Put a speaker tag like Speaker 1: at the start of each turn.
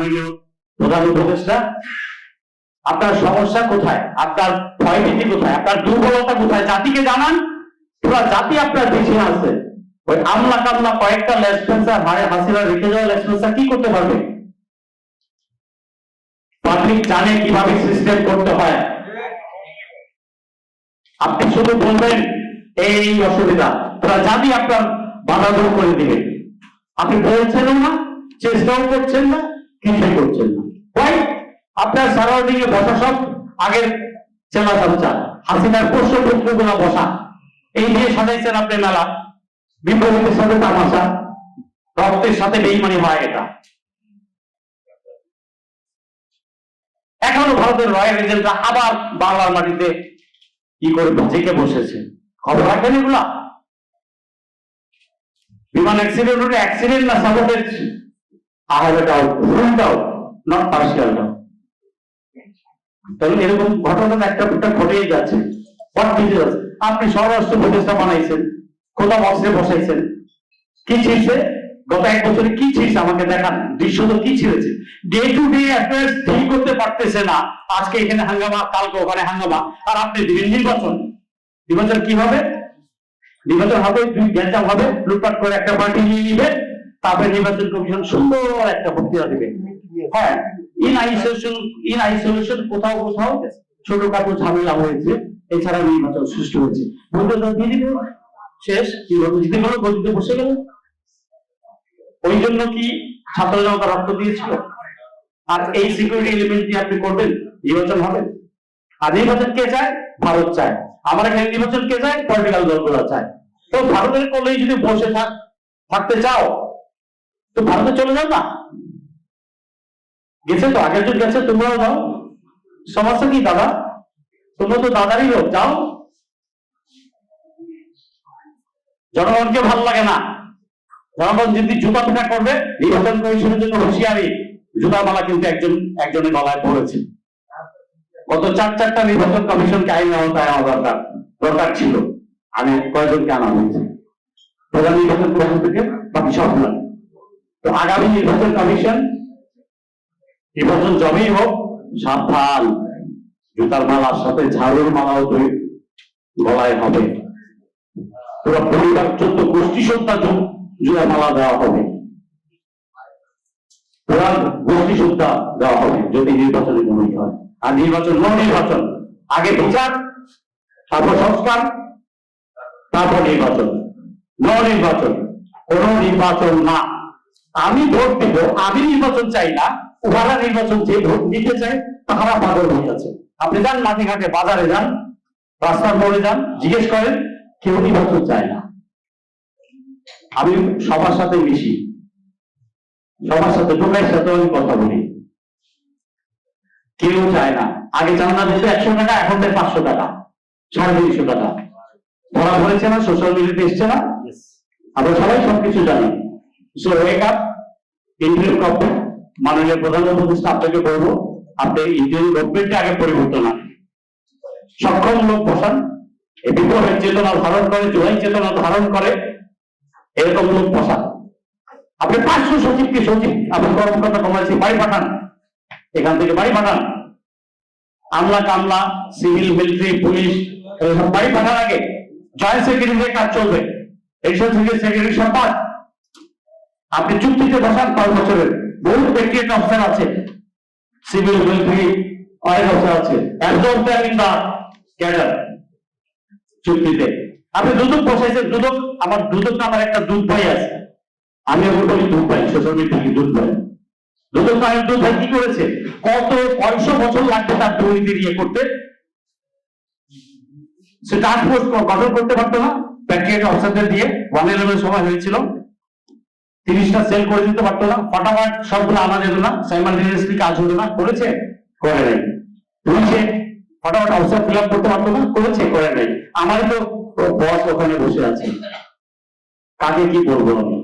Speaker 1: মাননীয় প্রধান উপদেষ্টা, আপনার সমস্যা কোথায়? আপনার ভয়ভীতি কোথায়? আপনার দুর্বলতা কোথায়? জাতিকে জানান, পুরা জাতি আপনার পিছিয়ে আছে। ওই আমলা কামলা কয়েকটা লেসপেন্সার হারে হাসিনা রেখে যাওয়া লেসপেন্সার কি করতে পারবে? পাবলিক জানে কীভাবে সিস্টেম করতে হয়। আপনি শুধু বলবেন, এই অসুবিধা। পুরা জাতি আপনার বাধা করে দিবে। আপনি বলছেন না, চেষ্টাও করছেন না। কিছুই করছেন না। তাই আপনার সারাউন্ডিং এ বসা সব, আগের চেলা চামচা, হাসিনার পোষ্য পুত্রগুলো বসা। এই নিয়ে সাজাইছেন আপনি মেলা। বিপ্লবীদের সাথে তামাশা, রক্তের সাথে বেইমানি হয় এটা। এখনও ভারতের রয়্যাল এজেন্টরা আবার বাংলার মাটিতে কি করে জেকে বসেছে? খবর রাখেন এগুলা। বিমান অ্যাক্সিডেন্ট হলে অ্যাক্সিডেন্ট না sabotage I have a doubt, full doubt, not partial doubt. তাহলে এরকম ঘটনা একটা একটা ঘটেই যাচ্ছে। What details? আপনি স্বরাষ্ট্র উপদেষ্টা বানাইছেন কোথাও অস্ত্রে বসাইছেন? কি ছিঁড়ছে? গত এক বছরে কি ছিঁড়ছে? আমাকে দেখান দৃশ্য তো কি ছিঁড়েছে? ডে টু ডে অ্যাফেয়ার্স ঠিক করতে পারতেছে না। আজকে এখানে হাঙ্গামা কালকে ওখানে হাঙ্গামা। আর আপনি দিবেন নির্বাচন। নির্বাচন কি হবে? নির্বাচন হবে দুই গ্যাঞ্জাম হবে লুটপাট করে একটা পার্টি নিয়ে নিবে তারপরে নির্বাচন কমিশন সুন্দর একটা বক্তৃতা দিবে। হ্যাঁ ইন আইসোলেশন ইন আইসোলেশন কোথাও কোথাও ছোটখাটো ঝামেলা হয়েছে এছাড়া নির্বাচন সৃষ্টি হয়েছে। শেষ। বসে গেল। ওই জন্য কি জনতা রক্ত দিয়েছিল? আর এই সিকিউরিটি এলিমেন্ট দিয়ে আপনি করবেন, নির্বাচন হবে। আর নির্বাচন কে চায়? ভারত চায়। আমার এখানে নির্বাচন কে চায়? পলিটিক্যাল দলগুলো চায়। তো ভারতের কোলেই যদি বসে থাক, থাকতে চাও তো ভারতে চলে যাও না গেছে তো, আগের যুগ গেছে, তোমরাও যাও। সমস্যা কি দাদা, তোমরা তো দাদারই লোক, যাও। জনগণকে ভালো লাগে না। জনগণ যদি জুতা পিঠা করবে, নির্বাচন কমিশনের জন্য হুঁশিয়ারি। জুতা মালা কিন্তু একজন, একজনের গলায় পড়েছে। গত চার চারটা নির্বাচন কমিশনকে আইন আওতায় আনা দরকার দরকার ছিল। আমি কয়েকজনকে আনা হয়েছে। প্রধান নির্বাচন কমিশন থেকে বাকি সব তো আগামী নির্বাচন কমিশন নির্বাচন জমেই হোক সাবধান জুতার মালার সাথে ঝাড়ুর মালাও তৈরি গলায় হবে। পুরো পরিবার, চোদ্দ গোষ্ঠী সত্তা জুতার মালা দেওয়া হবে। পুরা গোষ্ঠী সত্তা দেওয়া হবে, যদি নির্বাচনে কোনো হয়। আর নির্বাচন ন নির্বাচন আগে বিচার, তারপর সংস্কার, তারপর নির্বাচন। ন নির্বাচন কোন নির্বাচন না। আমি ভোট দিব আমি নির্বাচন চাই না উহারা নির্বাচন যে ভোট দিতে চায় তাহারা পাগল হয়ে আছে আপনি যান মাঠে ঘাটে বাজারে যান রাস্তার মোড়ে যান জিজ্ঞেস করেন কেউ নির্বাচন চায় না। আমি সবার সাথে মিশি। সবার সাথে লোকের সাথে আমি কথা বলি। কেউ চায় না। আগে চান্দা দিতে একশো টাকা এখন দেয় পাঁচশো টাকা সাড়ে তিনশো টাকা। ধরা পড়েছে না সোশ্যাল মিডিয়াতে এসছে না? আমরা সবাই সবকিছু জানি। সো ইন্ডিয়ান গভর্নমেন্ট মাননীয় প্রধান উপদেষ্টা আপনাকে বলব, আপনি ইন্ডিয়ান গভর্নমেন্টে আগে পরিবর্তন আনেন। সক্ষম লোক বসান। বিপ্লবের চেতনা ধারণ করে, জুলাই চেতনা ধারণ করে, এরকম লোক বসান। আপনি পাঁচশো সচিবকে সচিব আপনার কর্মকর্তা কমাইছে, বাড়ি পাঠান। এখান থেকে বাড়ি পাঠান। আমলা কামলা, সিভিল, মিলিটারি, পুলিশ বাড়ি পাঠান আগে জয়েন্ট সেক্রেটারি কাজ চলবে। এডিশনাল সেক্রেটারি সব বাদ আপনি চুক্তিতে বসান, পাঁচ বছরের। বহু ব্যক্তিগত অফিসার আছে। সিভিল, মিলিটারি, অনেক অফিসার আছে। একদম দা ক্যাডার চুক্তিতে। আপনি দুদক বসাইছেন, দুদক, আমার দুদক আমার একটা দুধ ভাই আছে। আমি এখন বলি দুধ ভাই সোশ্যাল মিডিয়া দুধ ভাই। দুদক নামের দুধ ভাই কি করেছে? কত কয়শো বছর লাগবে তার দুর্নীতি ইয়ে করতে? সে টাস্ক ফোর্স গঠন করতে পারতো না। প্যাট্রিয়েট অফিসারদের দিয়ে ওয়ান ইলেভেন সময় হয়েছিল। তিরিশটা সেল করে দিতে পারতো না। ফটাফট সবগুলো আনা যেত না। সাইমাল্টেনিয়াসলি কাজ হতো না। করেছে? করে নাই। বুঝছে ফটাফট অবসর ফিল আপ করতে পারতো না? করেছে? করে নাই। আমার তো বস ওখানে বসে আছে। কাকে কি করব আমি?